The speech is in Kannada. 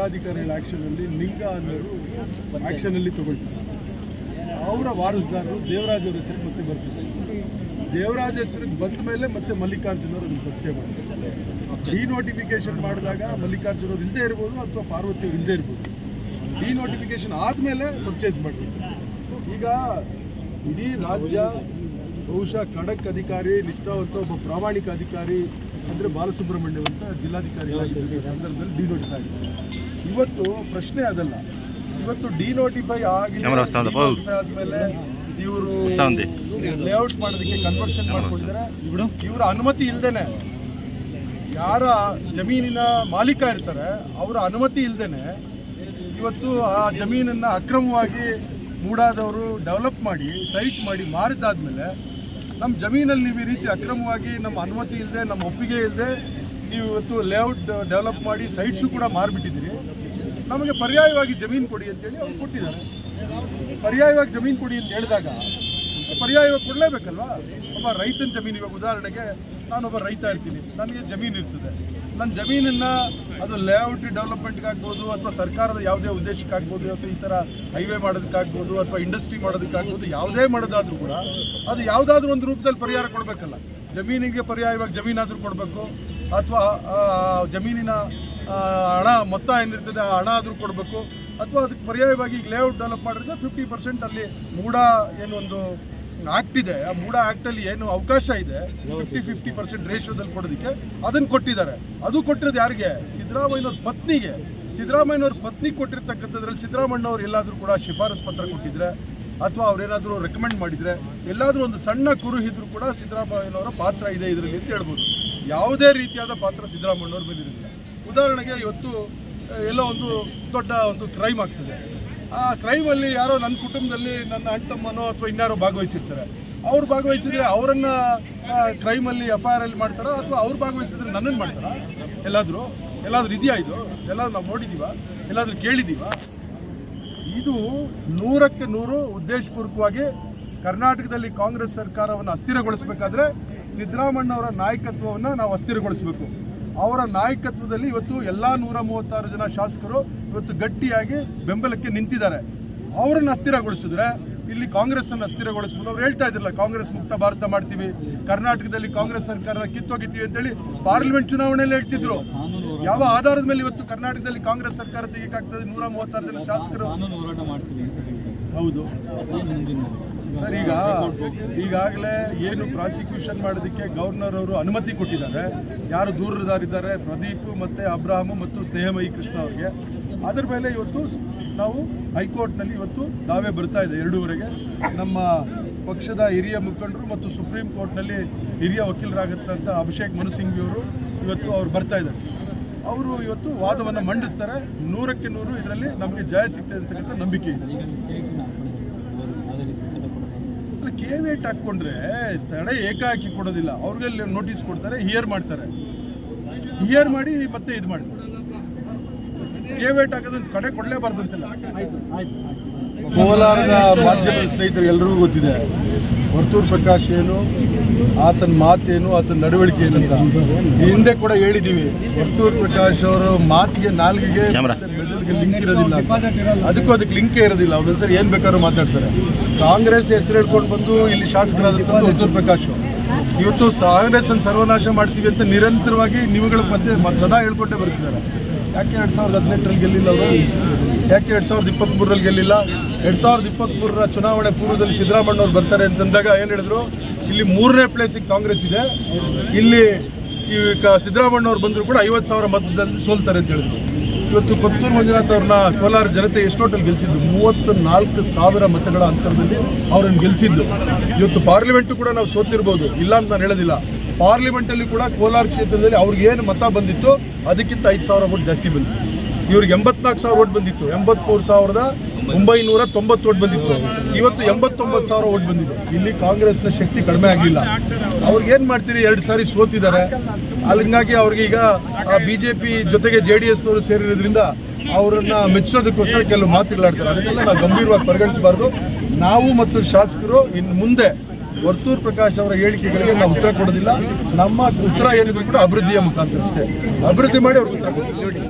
ಜಿಲ್ಲಾಧಿಕಾರಿಗಳ ಆ್ಯಕ್ಷನಲ್ಲಿ ನಿಂಗ ಅನ್ನೋರು ಆ್ಯಕ್ಷನಲ್ಲಿ ತಗೊಳ್ತಾರೆ. ಅವರ ವಾರಸ್ದಾರರು ದೇವರಾಜ್ ಅವ್ರ ಹೆಸರಿಗೆ ಮತ್ತೆ ಬರ್ತಾರೆ ದೇವರಾಜ ಹೆಸರಿಗೆ ಬಂದ ಮೇಲೆ ಮತ್ತೆ ಮಲ್ಲಿಕಾರ್ಜುನ್ ಅವರು ಪರಿಚಯ ಮಾಡ್ತಾರೆ. ಡಿ ನೋಟಿಫಿಕೇಶನ್ ಮಾಡಿದಾಗ ಮಲ್ಲಿಕಾರ್ಜುನ್ ಅವ್ರು ಇಲ್ಲದೆ ಇರ್ಬೋದು ಅಥವಾ ಪಾರ್ವತಿ ಅವ್ರು ಇಲ್ಲದೆ ಇರ್ಬೋದು. ಡಿ ನೋಟಿಫಿಕೇಶನ್ ಆದಮೇಲೆ ಪರ್ಚೇಸ್ ಮಾಡಬೇಕು ಈಗ ಇಡೀ ರಾಜ್ಯ ಬಹುಶಃ ಖಡಕ್ ಅಧಿಕಾರಿ, ನಿಷ್ಠಾವಂತ ಒಬ್ಬ ಪ್ರಾಮಾಣಿಕ ಅಧಿಕಾರಿ ಅಂದರೆ ಬಾಲಸುಬ್ರಹ್ಮಣ್ಯಂ ಅಂತ ಜಿಲ್ಲಾಧಿಕಾರಿ ಆಗಿದ್ದ ಸಂದರ್ಭದಲ್ಲಿ ಡಿ ನೋಟಿಫೈ ಆಗಿದೆ. ಇವತ್ತು ಪ್ರಶ್ನೆ ಅದಲ್ಲ. ಇವತ್ತು ಡಿ ನೋಟಿಫೈ ಆಗಿ ಆದ್ಮೇಲೆ ಇವರು ಲೇಔಟ್ ಮಾಡೋದಕ್ಕೆ ಕನ್ವರ್ಷನ್ ಮಾಡ್ಕೊಂಡಿದ್ದಾರೆ ಇವರ ಅನುಮತಿ ಇಲ್ದೇನೆ ಯಾರ ಜಮೀನಿನ ಮಾಲೀಕ ಇರ್ತಾರೆ ಅವರ ಅನುಮತಿ ಇಲ್ದೇನೆ ಇವತ್ತು ಆ ಜಮೀನನ್ನ ಅಕ್ರಮವಾಗಿ ಮೂಡಾದವರು ಡೆವಲಪ್ ಮಾಡಿ ಸೈಟ್ ಮಾಡಿ ಮಾರಿದಾದ್ಮೇಲೆ ನಮ್ಮ ಜಮೀನಲ್ಲಿ ನೀವು ಈ ರೀತಿ ಅಕ್ರಮವಾಗಿ ನಮ್ಮ ಅನುಮತಿ ಇಲ್ಲದೆ ನಮ್ಮ ಒಪ್ಪಿಗೆ ಇಲ್ಲದೆ ನೀವು ಇವತ್ತು ಲೇಔಟ್ ಡೆವಲಪ್ ಮಾಡಿ ಸೈಟ್ಸು ಕೂಡ ಮಾರಿಬಿಟ್ಟಿದ್ದೀರಿ. ನಮಗೆ ಪರ್ಯಾಯವಾಗಿ ಜಮೀನು ಕೊಡಿ ಅಂತೇಳಿ ಅವ್ರು ಕೊಟ್ಟಿದ್ದಾರೆ. ಪರ್ಯಾಯವಾಗಿ ಜಮೀನು ಕೊಡಿ ಅಂತ ಹೇಳಿದಾಗ ಪರ್ಯಾಯವಾಗಿ ಕೊಡಲೇಬೇಕಲ್ವಾ? ಒಬ್ಬ ರೈತನ ಜಮೀನು ಇವಾಗ ಉದಾಹರಣೆಗೆ ನಾನೊಬ್ಬ ರೈತ ಇರ್ತೀನಿ. ನನಗೆ ಜಮೀನು ಇರ್ತದೆ. ನನ್ನ ಜಮೀನನ್ನು ಅದು ಲೇಔಟ್ ಡೆವಲಪ್ಮೆಂಟ್ಗಾಗ್ಬೋದು ಅಥವಾ ಸರ್ಕಾರದ ಯಾವುದೇ ಉದ್ದೇಶಕ್ಕಾಗ್ಬೋದು ಅಥವಾ ಈ ಥರ ಹೈವೇ ಮಾಡೋದಕ್ಕಾಗ್ಬೋದು ಅಥವಾ ಇಂಡಸ್ಟ್ರಿ ಮಾಡೋದಕ್ಕಾಗ್ಬೋದು ಯಾವುದೇ ಮಾಡೋದಾದರೂ ಕೂಡ ಅದು ಯಾವುದಾದ್ರೂ ಒಂದು ರೂಪದಲ್ಲಿ ಪರಿಹಾರ ಕೊಡಬೇಕಲ್ಲ. ಜಮೀನಿಗೆ ಪರ್ಯಾಯವಾಗಿ ಜಮೀನಾದರೂ ಕೊಡಬೇಕು, ಅಥವಾ ಜಮೀನಿನ ಹಣ ಮೊತ್ತ ಏನಿರ್ತದೆ ಆ ಹಣ ಆದರೂ ಕೊಡಬೇಕು, ಅಥವಾ ಅದಕ್ಕೆ ಪರ್ಯಾಯವಾಗಿ ಲೇಔಟ್ ಡೆವಲಪ್ ಮಾಡಿದ್ರೆ ಫಿಫ್ಟಿ ಪರ್ಸೆಂಟ್ ಅಲ್ಲಿ ಮೂಡ ಏನೊಂದು ಆಕ್ಟ್ ಆ ಮೂಡ ಆಕ್ಟಲ್ಲಿ ಏನು ಅವಕಾಶ ಇದೆ. ಫಿಫ್ಟಿ ಫಿಫ್ಟಿ ಪರ್ಸೆಂಟ್ ರೇಷಿಯೋದಲ್ಲಿ ಕೊಡೋದಕ್ಕೆ ಅದನ್ನು ಕೊಟ್ಟಿದ್ದಾರೆ. ಅದು ಕೊಟ್ಟಿರೋದು ಯಾರಿಗೆ? ಸಿದ್ದರಾಮಯ್ಯನವ್ರ ಪತ್ನಿಗೆ. ಸಿದ್ದರಾಮಯ್ಯನವ್ರ ಪತ್ನಿ ಕೊಟ್ಟಿರ್ತಕ್ಕಂಥದ್ರಲ್ಲಿ ಸಿದ್ದರಾಮಯ್ಯನವ್ರು ಎಲ್ಲಾದರೂ ಕೂಡ ಶಿಫಾರಸ್ ಪತ್ರ ಕೊಟ್ಟಿದ್ರೆ ಅಥವಾ ಅವ್ರೇನಾದರೂ ರೆಕಮೆಂಡ್ ಮಾಡಿದ್ರೆ, ಎಲ್ಲಾದರೂ ಒಂದು ಸಣ್ಣ ಕುರುಹಿದ್ರು ಕೂಡ ಸಿದ್ದರಾಮಯ್ಯನವರ ಪಾತ್ರ ಇದೆ ಇದರಲ್ಲಿ ಅಂತ ಹೇಳ್ಬೋದು. ಯಾವುದೇ ರೀತಿಯಾದ ಪಾತ್ರ ಸಿದ್ದರಾಮಯ್ಯನವ್ರ ಮೇಲೆ ಉದಾಹರಣೆಗೆ ಇವತ್ತು ಎಲ್ಲೋ ಒಂದು ದೊಡ್ಡ ಒಂದು ಕ್ರೈಮ್ ಆಗ್ತದೆ. ಆ ಕ್ರೈಮಲ್ಲಿ ಯಾರೋ ನನ್ನ ಕುಟುಂಬದಲ್ಲಿ ನನ್ನ ಅಣ್ಣ ತಮ್ಮನೋ ಅಥವಾ ಇನ್ಯಾರೋ ಭಾಗವಹಿಸಿರ್ತಾರೆ. ಅವ್ರು ಭಾಗವಹಿಸಿದ್ರೆ ಅವರನ್ನ ಕ್ರೈಮಲ್ಲಿ ಎಫ್ ಐ ಆರ್ ಅಲ್ಲಿ ಮಾಡ್ತಾರಾ ಅಥವಾ ಅವ್ರು ಭಾಗವಹಿಸಿದ್ರೆ ನನ್ನನ್ನು ಮಾಡ್ತಾರಾ? ಎಲ್ಲಾದರೂ ಎಲ್ಲಾದರೂ ಇದೆಯಾ ಇದು? ಎಲ್ಲಾದ್ರು ನಾವು ನೋಡಿದ್ದೀವ ಎಲ್ಲಾದರೂ ಕೇಳಿದ್ದೀವ ಇದು ನೂರಕ್ಕೆ ನೂರು ಉದ್ದೇಶಪೂರ್ವಕವಾಗಿ ಕರ್ನಾಟಕದಲ್ಲಿ ಕಾಂಗ್ರೆಸ್ ಸರ್ಕಾರವನ್ನು ಅಸ್ಥಿರಗೊಳಿಸಬೇಕಾದ್ರೆ ಸಿದ್ದರಾಮಣ್ಣವರ ನಾಯಕತ್ವವನ್ನು ನಾವು ಅಸ್ಥಿರಗೊಳಿಸಬೇಕು. ಅವರ ನಾಯಕತ್ವದಲ್ಲಿ ಇವತ್ತು ಎಲ್ಲ ನೂರ ಮೂವತ್ತಾರು ಜನ ಶಾಸಕರು ಇವತ್ತು ಗಟ್ಟಿಯಾಗಿ ಬೆಂಬಲಕ್ಕೆ ನಿಂತಿದ್ದಾರೆ. ಅವರನ್ನು ಅಸ್ಥಿರಗೊಳಿಸಿದ್ರೆ ಇಲ್ಲಿ ಕಾಂಗ್ರೆಸ್ ಅನ್ನು ಅಸ್ಥಿರಗೊಳಿಸ್ಬೋದು. ಅವ್ರು ಹೇಳ್ತಾ ಇದ್ರಲ್ಲ ಕಾಂಗ್ರೆಸ್ ಮುಕ್ತ ಭಾರತ ಮಾಡ್ತೀವಿ. ಕರ್ನಾಟಕದಲ್ಲಿ ಕಾಂಗ್ರೆಸ್ ಸರ್ಕಾರ ಕಿತ್ತೋಗಿತೀವಿ ಅಂತೇಳಿ ಪಾರ್ಲಿಮೆಂಟ್ ಚುನಾವಣೆಯಲ್ಲಿ ಹೇಳ್ತಿದ್ರು. ಯಾವ ಆಧಾರದ ಮೇಲೆ ಇವತ್ತು ಕರ್ನಾಟಕದಲ್ಲಿ ಕಾಂಗ್ರೆಸ್ ಸರ್ಕಾರ ತೆಗಿಯಕ್ಕಾಗ್ತದೆ? ನೂರ ಮೂವತ್ತಾರು ಜನ ಶಾಸಕರು. ಹೌದು. ಸರ್, ಈಗ ಈಗಾಗಲೇ ಏನು ಪ್ರಾಸಿಕ್ಯೂಷನ್ ಮಾಡೋದಕ್ಕೆ ಗವರ್ನರ್ ಅವರು ಅನುಮತಿ ಕೊಟ್ಟಿದ್ದಾರೆ. ಯಾರು ದೂರದಾರಿದ್ದಾರೆ? ಪ್ರದೀಪ್ ಮತ್ತು ಅಬ್ರಾಹಂ ಮತ್ತು ಸ್ನೇಹಮಯಿ ಕೃಷ್ಣ ಅವರಿಗೆ. ಅದರ ಮೇಲೆ ಇವತ್ತು ನಾವು ಹೈಕೋರ್ಟ್ನಲ್ಲಿ ಇವತ್ತು ದಾವೆ ಬರ್ತಾ ಇದೆ ಎರಡೂವರೆಗೆ. ನಮ್ಮ ಪಕ್ಷದ ಹಿರಿಯ ಮುಖಂಡರು ಮತ್ತು ಸುಪ್ರೀಂ ಕೋರ್ಟ್ನಲ್ಲಿ ಹಿರಿಯ ವಕೀಲರಾಗತ್ತಂತ ಅಭಿಷೇಕ್ ಮನು ಅವರು ಇವತ್ತು ಅವ್ರು ಬರ್ತಾ ಇದ್ದಾರೆ. ಅವರು ಇವತ್ತು ವಾದವನ್ನು ಮಂಡಿಸ್ತಾರೆ. ನೂರಕ್ಕೆ ನೂರು ಇದರಲ್ಲಿ ನಮಗೆ ಜಯ ಸಿಗ್ತದೆ ಅಂತಕ್ಕಂಥ ನಂಬಿಕೆ ಇದೆ ಈಗ ನೀವು ಕೇಳ್ತೀನಿ ಅವ್ರು ಯಾವುದೇ ರೀತಿ ತಡೆ ಕೊಡೋದು. ಅಲ್ಲ ಕೇವೇಟ್ ಹಾಕ್ಕೊಂಡ್ರೆ ತಡೆ ಏಕಾಕಿ ಕೊಡೋದಿಲ್ಲ. ಅವ್ರಿಗೆ ನೋಟಿಸ್ ಕೊಡ್ತಾರೆ ಹಿಯರ್ ಮಾಡ್ತಾರೆ. ಹಿಯರ್ ಮಾಡಿ ಮತ್ತೆ ಇದು ಮಾಡ್ತಾರೆ. ಕೇವೇಟ್ ಹಾಕೋದಂತ ಕಡೆ ಕೊಡಲೇಬಾರ್ದು ಅಂತಿಲ್ಲ. ಕೋಲಾರದ ಮಾಧ್ಯಮದ ಸ್ನೇಹಿತರು ಎಲ್ಲರಿಗೂ ಗೊತ್ತಿದೆ. ವರ್ತೂರು ಪ್ರಕಾಶ್ ಏನು ಆತನ ಮಾತೇನು ಆತನ ನಡವಳಿಕೆ ಏನಂತ ಹಿಂದೆ ಕೂಡ ಹೇಳಿದ್ದೀವಿ ವರ್ತೂರು ಪ್ರಕಾಶ್ ಅವರ ಮಾತಿಗೆ ನಾಲ್ಗೆಗೆ. ಲಿಂಕ್ ಇರೋದಿಲ್ಲ ಅದಕ್ಕೂ ಅದಕ್ಕೆ ಲಿಂಕೇ ಇರೋದಿಲ್ಲ. ಅವ್ರ ಸರಿ ಏನ್ ಬೇಕಾದ್ರೂ ಮಾತಾಡ್ತಾರೆ. ಕಾಂಗ್ರೆಸ್ ಹೆಸರು ಹೇಳ್ಕೊಂಡು ಬಂದು ಇಲ್ಲಿ ಶಾಸಕರಾದಂಥ ವರ್ತೂರ್ ಪ್ರಕಾಶ್ ಇವತ್ತು ಕಾಂಗ್ರೆಸ್ ಅನ್ನು ಸರ್ವನಾಶ ಮಾಡ್ತೀವಿ ಅಂತ ನಿರಂತರವಾಗಿ ನೀವುಗಳ ಮಧ್ಯೆ ಸದಾ ಹೇಳ್ಕೊಂಡೇ ಬರ್ತಿದ್ದಾರೆ. ಯಾಕೆ ಎರಡು ಸಾವಿರದ ಹದಿನೆಂಟರಲ್ಲಿ ಗೆಲ್ಲಿಲ್ಲ ಅವರು? ಯಾಕೆ ಎರಡ್ ಸಾವಿರದ ಇಪ್ಪತ್ತ್ಮೂರರಲ್ಲಿ ಗೆಲ್ಲಿಲ್ಲ? ಎರಡ್ ಸಾವಿರದ ಇಪ್ಪತ್ತ್ಮೂರರ ಚುನಾವಣೆ ಪೂರ್ವದಲ್ಲಿ ಸಿದ್ದರಾಮಯ್ಯವ್ರು ಬರ್ತಾರೆ ಅಂತಂದಾಗ ಏನು ಹೇಳಿದ್ರು? ಇಲ್ಲಿ ಮೂರನೇ ಪ್ಲೇಸಿಗೆ ಕಾಂಗ್ರೆಸ್ ಇದೆ. ಇಲ್ಲಿ ಈ ಸಿದ್ದರಾಮಣ್ಣ ಅವ್ರು ಬಂದರೂ ಕೂಡ ಐವತ್ತು ಸಾವಿರ ಮತದಲ್ಲಿ ಸೋಲ್ತಾರೆ ಅಂತ ಹೇಳಿದ್ರು. ಇವತ್ತು ಕೊತ್ತೂರು ಮಂಜುನಾಥ್ ಅವ್ರನ್ನ ಕೋಲಾರ ಜನತೆ ಎಷ್ಟೋಟಲ್ಲಿ ಗೆಲ್ಸಿದ್ದು. ಮೂವತ್ತು ನಾಲ್ಕು ಸಾವಿರ ಮತಗಳ ಅಂತರದಲ್ಲಿ ಅವರನ್ನು ಗೆಲ್ಸಿದ್ದು. ಇವತ್ತು ಪಾರ್ಲಿಮೆಂಟು ಕೂಡ ನಾವು ಸೋತಿರ್ಬೋದು. ಇಲ್ಲ ಅಂತ ನಾನು ಹೇಳೋದಿಲ್ಲ. ಪಾರ್ಲಿಮೆಂಟಲ್ಲಿ ಕೂಡ ಕೋಲಾರ ಕ್ಷೇತ್ರದಲ್ಲಿ ಅವ್ರಿಗೆ ಏನು ಮತ ಬಂದಿತ್ತು ಅದಕ್ಕಿಂತ ಐದು ಸಾವಿರ ಜಾಸ್ತಿ ಬಂದಿತ್ತು. ಇವ್ರಿಗೆ ಎಂಬತ್ನಾಲ್ಕು ಸಾವಿರ ಓಟ್ ಬಂದಿತ್ತು. ಎಂಬತ್ಮೂರು ಸಾವಿರದ ಒಂಬೈನೂರ ತೊಂಬತ್ತು ಓಟ್ ಬಂದಿತ್ತು. ಇವತ್ತು ಎಂಬತ್ತೊಂಬತ್ತು ಸಾವಿರ ಓಟ್ ಬಂದಿದೆ. ಇಲ್ಲಿ ಕಾಂಗ್ರೆಸ್ನ ಶಕ್ತಿ ಕಡಿಮೆ ಆಗಲಿಲ್ಲ ಅವ್ರಿಗೆ ಏನು ಮಾಡ್ತೀರಿ? ಎರಡು ಸಾರಿ ಸೋತಿದ್ದಾರೆ. ಅಲ್ಲಿಂಗಾಗಿ ಅವ್ರಿಗೆ ಈಗ ಬಿ ಜೆ ಪಿ ಜೊತೆಗೆ ಜೆ ಡಿ ಎಸ್ನವರು ಸೇರಿರೋದ್ರಿಂದ ಅವರನ್ನು ಮೆಚ್ಚೋದಕ್ಕೋಸ್ಕರ ಕೆಲವು ಮಾತುಗಳಾಡ್ತಾರೆ. ಅದನ್ನೆಲ್ಲ ನಾವು ಗಂಭೀರವಾಗಿ ಪರಿಗಣಿಸಬಾರ್ದು. ನಾವು ಮತ್ತು ಶಾಸಕರು ಇನ್ನು ಮುಂದೆ ವರ್ತೂರ್ ಪ್ರಕಾಶ್ ಅವರ ಹೇಳಿಕೆಗಳಿಗೆ ನಾವು ಉತ್ತರ ಕೊಡೋದಿಲ್ಲ. ನಮ್ಮ ಉತ್ತರ ಏನಿದ್ರು ಕೂಡ ಅಭಿವೃದ್ಧಿಯ ಮುಖಾಂತರ ಅಷ್ಟೇ. ಅಭಿವೃದ್ಧಿ ಮಾಡಿ ಅವ್ರಿಗೆ ಉತ್ತರ ಕೊಡ್ತೀವಿ.